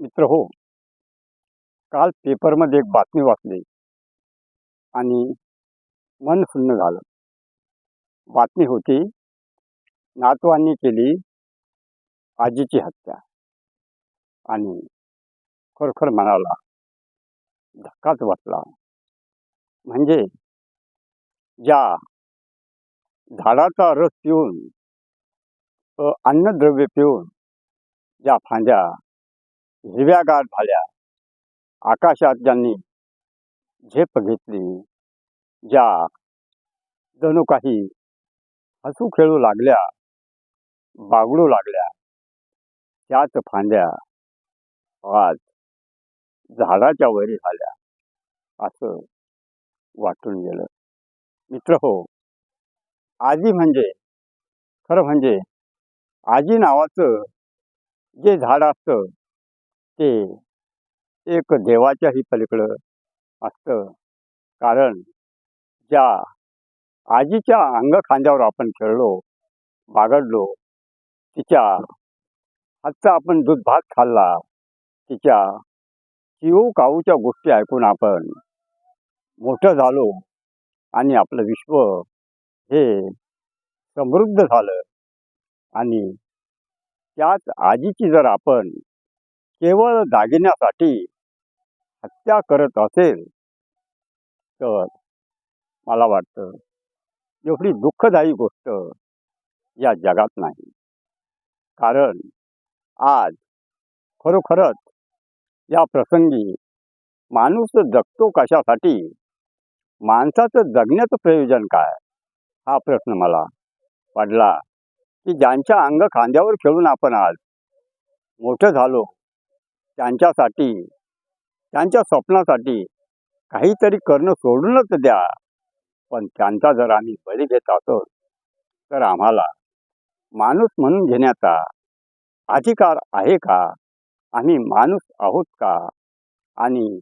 मित्र हो. काल पेपरमध्ये एक बातमी वाचली आणि मन सुन्न झालं. बातमी होती नातवांनी केली आजीची हत्या आणि खरोखर मनाला धक्काच वाटला म्हणजे ज्या झाडाचा रस पिऊन अन्नद्रव्य पिऊन ज्या फांद्या हिरव्यागार झाल्या आकाशात ज्यांनी झेप घेतली ज्या जणू काही हसू खेळू लागल्या बागडू लागल्या त्याच फांद्या आज झाडाच्या वरी झाल्या असं वाटून गेलं. मित्र हो आजी म्हणजे खरं म्हणजे आजी नावाचं जे झाड असतं ते एक देवाच्याही पलीकडं असतं. कारण ज्या आजीच्या अंग खांद्यावर आपण खेळलो बागडलो तिच्या हातचा आपण दूध भात खाल्ला तिच्या चिऊ काऊच्या गोष्टी ऐकून आपण मोठं झालो आणि आपलं विश्व हे समृद्ध झालं. आणि त्याच आजीची जर आपण केवळ दागिन्यासाठी हत्या करत असेल तर मला वाटतं एवढी दुःखदायी गोष्ट या जगात नाही. कारण आज खरोखरच या प्रसंगी माणूस जगतो कशासाठी? माणसाचं जगण्याचं प्रयोजन काय? हा प्रश्न मला पडला की ज्यांच्या अंग खांद्यावर खेळून आपण आज मोठं झालो त्यांच्यासाठी त्यांच्या स्वप्नासाठी काहीतरी करणं सोडूनच द्या. पण त्यांचा जर आम्ही बळी घेत असो तर आम्हाला माणूस म्हणून घेण्याचा अधिकार आहे का? आम्ही माणूस आहोत का? आणि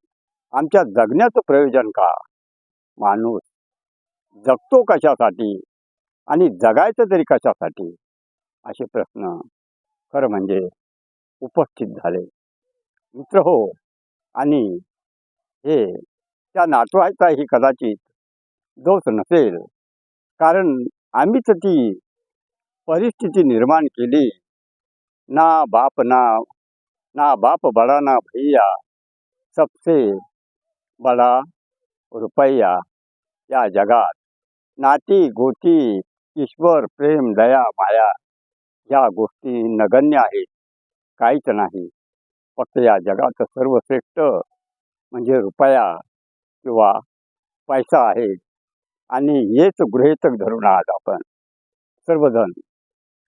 आमच्या जगण्याचं प्रयोजन का? माणूस जगतो कशासाठी? आणि जगायचं तरी कशासाठी? असे प्रश्न खरं म्हणजे उपस्थित झाले. मित्र हो. आणि हे त्या नातवाचाही कदाचित दोष नसेल. कारण आम्हीच ती परिस्थिती निर्माण केली. ना बाप ना ना बाप बडा ना भैया. सबसे बडा रुपया या जगात. नाती गोती ईश्वर प्रेम दया माया या गोष्टी नगण्य आहेत. काहीच नाही. फक्त या जगाचं सर्वश्रेष्ठ म्हणजे रुपया किंवा पैसा आहे. आणि हेच गृहेतक धरून आज आपण सर्वजण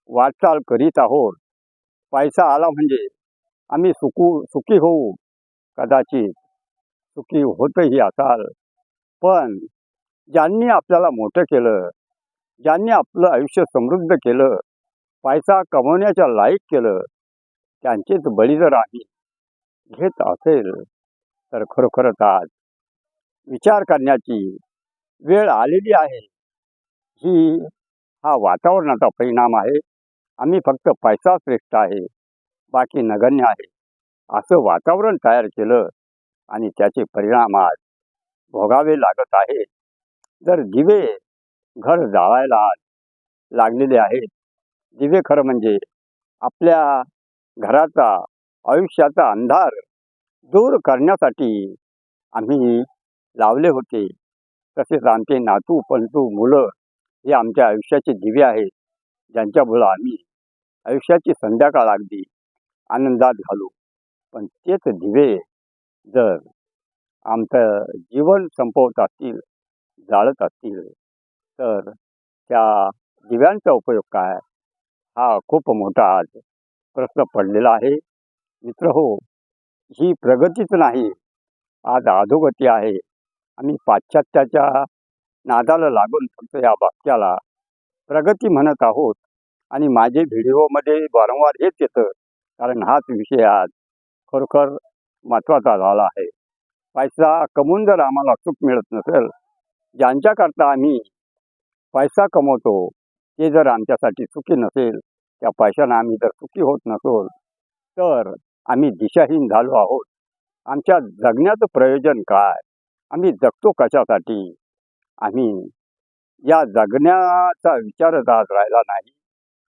वाटचाल करीत आहोत. पैसा आला म्हणजे आम्ही सुखू सुखी होऊ. कदाचित सुखी होतही असाल. पण ज्यांनी आपल्याला मोठं केलं ज्यांनी आपलं आयुष्य समृद्ध केलं पैसा कमवण्याच्या लायक केलं त्यांचेच बळी जर आम्ही घेत असेल तर खरोखरच आज विचार करण्याची वेळ आलेली आहे. ही हा वातावरणाचा परिणाम आहे. आम्ही फक्त पैसा श्रेष्ठ आहे बाकी नगण्य आहे. असं वातावरण तयार केलं आणि त्याचे परिणाम आज भोगावे लागत आहेत जर दिवे घर जाळायला आज लागलेले आहेत दिवे खरं म्हणजे आपल्या घराचा आयुष्याचा अंधार दूर करण्यासाठी आम्ही लावले होते. तसेच आमचे नातू पंतू मुलं हे आमच्या आयुष्याचे दिवे आहेत. ज्यांच्यामुळं आम्ही आयुष्याची संध्याकाळ अगदी आनंदात घालू. पण तेच दिवे जर आमचं जीवन संपवत असतील जाळत असतील तर त्या दिव्यांचा उपयोग काय? हा खूप मोठा आज प्रश्न पडलेला आहे. मित्र हो ही प्रगतीच नाही. आज अधोगती आहे. आम्ही पाश्चात्याच्या नादाला लागून फक्त या वाक्याला प्रगती म्हणत आहोत आणि माझे व्हिडिओमध्ये वारंवार हेच येतं. कारण हाच विषय आज खरोखर महत्त्वाचा झाला आहे. पैसा कमवून जर आम्हाला सुख मिळत नसेल ज्यांच्याकरता आम्ही पैसा कमवतो ते जर आमच्यासाठी सुखी नसेल त्या पैशानं आम्ही जर सुखी होत नसोल तर आम्ही दिशाहीन झालो आहोत. आमच्या जगण्याचं प्रयोजन काय? आम्ही जगतो कशासाठी? आम्ही या जगण्याचा विचारच आज राहिला नाही.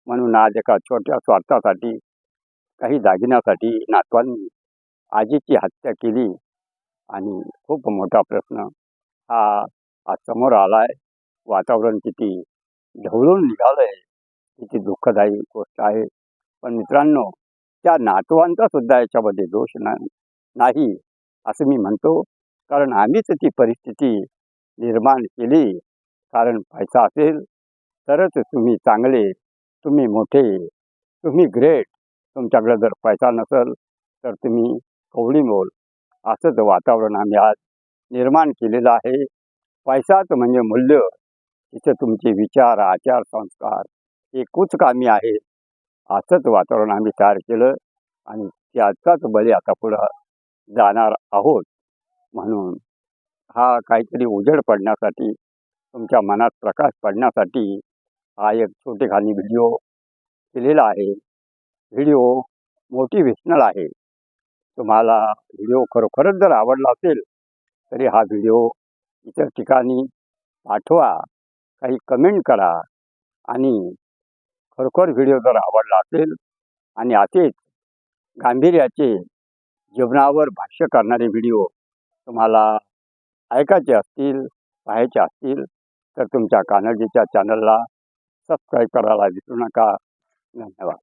म्हणून आज एका छोट्या स्वार्थासाठी काही दागिन्यासाठी नातवांनी आजीची हत्या केली. आणि खूप मोठा प्रश्न हा आज समोर आला आहे वातावरण किती ढवळून निघालं आहे किती दुःखदायी गोष्ट आहे. पण मित्रांनो त्या नातवांचा सुद्धा याच्यामध्ये दोष नाही असं मी म्हणतो. कारण आम्हीच ती परिस्थिती निर्माण केली. कारण पैसा असेल तरच तुम्ही चांगले तुम्ही मोठे तुम्ही ग्रेट तुमच्याकडे जर पैसा नसेल तर तुम्ही कवडी मोल. असंच वातावरण आम्ही आज निर्माण केलेलं आहे. पैसाच म्हणजे मूल्य. तिथं तुमचे विचार आचार संस्कार हे कुच कामी आहे. असंच वातावरण आम्ही तयार केलं आणि त्याचाच बळी आता पुढं जाणार आहोत. म्हणून हा काहीतरी उजेड पडण्यासाठी तुमच्या मनात प्रकाश पडण्यासाठी हा एक छोटेखानी व्हिडिओ केलेला आहे. व्हिडिओ मोटिवेशनल आहे. तुम्हाला व्हिडिओ खरोखरच जर आवडला असेल तरी हा व्हिडिओ इतर ठिकाणी पाठवा काही कमेंट करा आणि खरोखर व्हिडिओ जर आवडला असेल आणि असेच गांभीर्याचे जीवनावर भाष्य करणारे व्हिडिओ तुम्हाला ऐकायचे असतील पाहायचे असतील तर तुमच्या कानडीच्या चॅनलला सबस्क्राईब करायला विसरू नका. धन्यवाद.